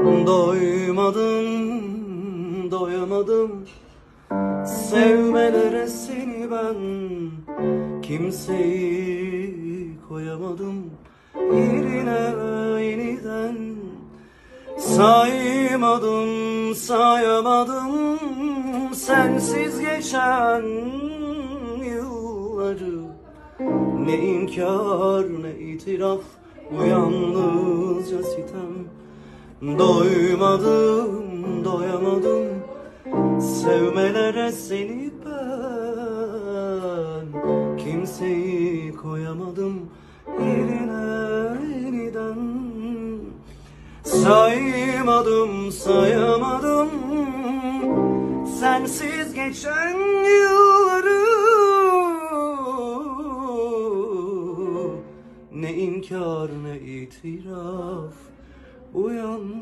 Doymadım, doyamadım. Sevmelere seni ben Kimseyi koyamadım. Yerine yeniden Saymadım, sayamadım. Sensiz geçen yılları Ne inkar ne itiraf sitem Doymadım, doyamadım. Sevmelere seni ben. Kimseyi koyamadım yerine yeniden Saymadım, sayamadım. Sensiz geçen yılları. Ne inkar ne itiraf 不用。